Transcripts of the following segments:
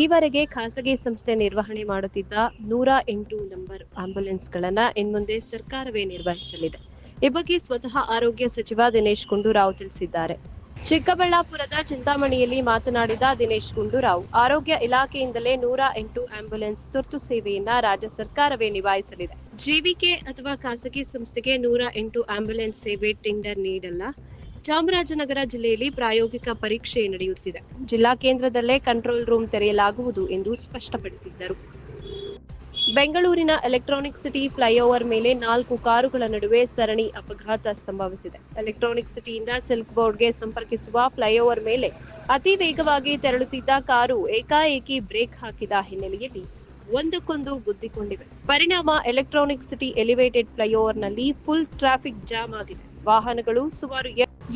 ಈವರೆಗೆ ಖಾಸಗಿ ಸಂಸ್ಥೆ ನಿರ್ವಹಣೆ ಮಾಡುತ್ತಿದ್ದ ನೂರ ಎಂಟು ನಂಬರ್ ಆಂಬ್ಯುಲೆನ್ಸ್ಗಳನ್ನ ಇನ್ಮುಂದೆ ಸರ್ಕಾರವೇ ನಿರ್ವಹಿಸಲಿದೆ. ಈ ಬಗ್ಗೆ ಸ್ವತಃ ಆರೋಗ್ಯ ಸಚಿವ ದಿನೇಶ್ ಗುಂಡೂರಾವ್ ತಿಳಿಸಿದ್ದಾರೆ. ಚಿಕ್ಕಬಳ್ಳಾಪುರದ ಚಿಂತಾಮಣಿಯಲ್ಲಿ ಮಾತನಾಡಿದ ದಿನೇಶ್ ಗುಂಡೂರಾವ್, ಆರೋಗ್ಯ ಇಲಾಖೆಯಿಂದಲೇ ನೂರ ಎಂಟು ಆಂಬ್ಯುಲೆನ್ಸ್ ತುರ್ತು ಸೇವೆಯನ್ನ ರಾಜ್ಯ ಸರ್ಕಾರವೇ ನಿಭಾಯಿಸಲಿದೆ. ಜೀವಿಕೆ ಅಥವಾ ಖಾಸಗಿ ಸಂಸ್ಥೆಗೆ ನೂರ ಎಂಟು ಆಂಬ್ಯುಲೆನ್ಸ್ ಸೇವೆ ಟೆಂಡರ್ ನೀಡಲ್ಲ. ಚಾಮರಾಜನಗರ ಜಿಲ್ಲೆಯಲ್ಲಿ ಪ್ರಾಯೋಗಿಕ ಪರೀಕ್ಷೆ ನಡೆಯುತ್ತಿದೆ. ಜಿಲ್ಲಾ ಕೇಂದ್ರದಲ್ಲೇ ಕಂಟ್ರೋಲ್ ರೂಮ್ ತೆರೆಯಲಾಗುವುದು ಎಂದು ಸ್ಪಷ್ಟಪಡಿಸಿದ್ದರು. ಬೆಂಗಳೂರಿನ ಎಲೆಕ್ಟ್ರಾನಿಕ್ ಸಿಟಿ ಫ್ಲೈಓವರ್ ಮೇಲೆ ನಾಲ್ಕು ಕಾರುಗಳ ನಡುವೆ ಸರಣಿ ಅಪಘಾತ ಸಂಭವಿಸಿದೆ. ಎಲೆಕ್ಟ್ರಾನಿಕ್ ಸಿಟಿಯಿಂದ ಸಿಲ್ಕ್ ಬೋರ್ಡ್ಗೆ ಸಂಪರ್ಕಿಸುವ ಫ್ಲೈಓವರ್ ಮೇಲೆ ಅತಿ ವೇಗವಾಗಿ ತೆರಳುತ್ತಿದ್ದ ಕಾರು ಏಕಾಏಕಿ ಬ್ರೇಕ್ ಹಾಕಿದ ಹಿನ್ನೆಲೆಯಲ್ಲಿ ಒಂದಕ್ಕೊಂದು ಗುದ್ದಿಕೊಂಡಿವೆ. ಪರಿಣಾಮ ಎಲೆಕ್ಟ್ರಾನಿಕ್ ಸಿಟಿ ಎಲಿವೇಟೆಡ್ ಫ್ಲೈಓವರ್ನಲ್ಲಿ ಫುಲ್ ಟ್ರಾಫಿಕ್ ಜಾಮ್ ಆಗಿದೆ. ವಾಹನಗಳು ಸುಮಾರು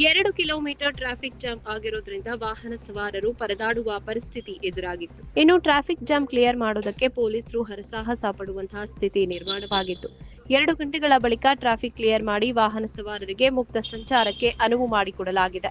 ಎರಡು ಕಿಲೋಮೀಟರ್ ಟ್ರಾಫಿಕ್ ಜಾಮ್ ಆಗಿರೋದ್ರಿಂದ ವಾಹನ ಸವಾರರು ಪರದಾಡುವ ಪರಿಸ್ಥಿತಿ ಎದುರಾಗಿತ್ತು. ಇನ್ನು ಟ್ರಾಫಿಕ್ ಜಾಮ್ ಕ್ಲಿಯರ್ ಮಾಡೋದಕ್ಕೆ ಪೊಲೀಸರು ಹರಸಾಹಸ ಪಡುವಂತಹ ಸ್ಥಿತಿ ನಿರ್ಮಾಣವಾಗಿತ್ತು. ಎರಡು ಗಂಟೆಗಳ ಬಳಿಕ ಟ್ರಾಫಿಕ್ ಕ್ಲಿಯರ್ ಮಾಡಿ ವಾಹನ ಸವಾರರಿಗೆ ಮುಕ್ತ ಸಂಚಾರಕ್ಕೆ ಅನುವು ಮಾಡಿಕೊಡಲಾಗಿದೆ.